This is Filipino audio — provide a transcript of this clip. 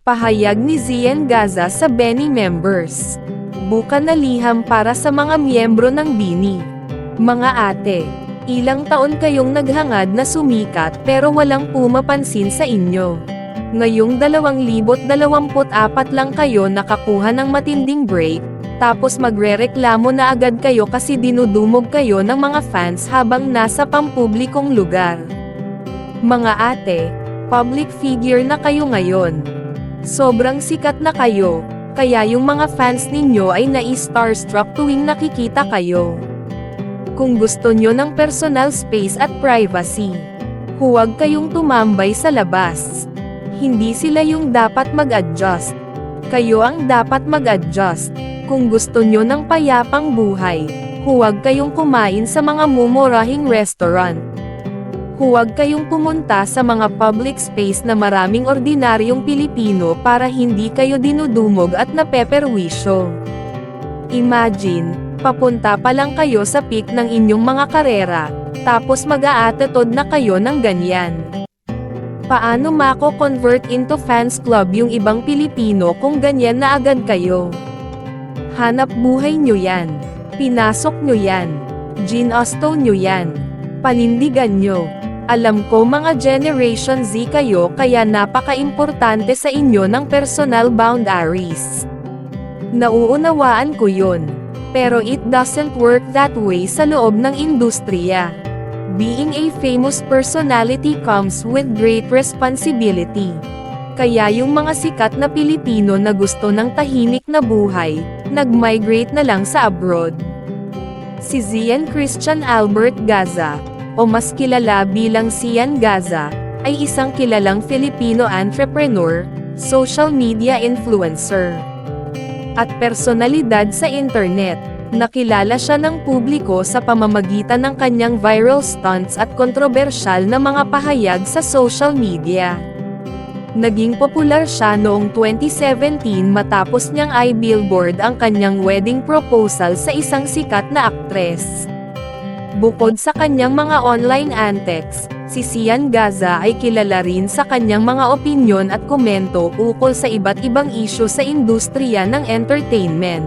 Pahayag ni Zian Gaza sa Benny members. Buka na liham para sa mga miyembro ng Bini. Mga ate, ilang taon kayong naghangad na sumikat pero walang pumapansin sa inyo. Ngayong 2024 lang kayo nakakuha ng matinding break, tapos magrereklamo na agad kayo kasi dinudumog kayo ng mga fans habang nasa pampublikong lugar. Mga ate, public figure na kayo ngayon. Sobrang sikat na kayo, kaya yung mga fans ninyo ay nai-starstruck tuwing nakikita kayo. Kung gusto nyo ng personal space at privacy, huwag kayong tumambay sa labas. Hindi sila yung dapat mag-adjust. Kayo ang dapat mag-adjust. Kung gusto nyo ng payapang buhay, huwag kayong kumain sa mga mumurahing restaurant. Huwag kayong pumunta sa mga public space na maraming ordinaryong Pilipino para hindi kayo dinudumog at napeperwisyo. Imagine, papunta pa lang kayo sa peak ng inyong mga karera, tapos mag-aatatod na kayo ng ganyan. Paano mako-convert into fans club yung ibang Pilipino kung ganyan na agad kayo? Hanap buhay nyo yan. Pinasok nyo yan. Ginasto nyo yan. Panindigan nyo. Alam ko mga Generation Z kayo kaya napaka-importante sa inyo ng personal boundaries. Nauunawaan ko yun. Pero it doesn't work that way sa loob ng industriya. Being a famous personality comes with great responsibility. Kaya yung mga sikat na Pilipino na gusto ng tahimik na buhay, nag-migrate na lang sa abroad. Si Zian Christian Albert Gaza, o mas kilala bilang Sian Gaza, ay isang kilalang Filipino entrepreneur, social media influencer, at personalidad sa internet. Nakilala siya ng publiko sa pamamagitan ng kanyang viral stunts at kontrobersyal na mga pahayag sa social media. Naging popular siya noong 2017 matapos niyang i-billboard ang kanyang wedding proposal sa isang sikat na aktres. Bukod sa kanyang mga online antics, si Sian Gaza ay kilala rin sa kanyang mga opinyon at komento ukol sa iba't ibang isyu sa industriya ng entertainment.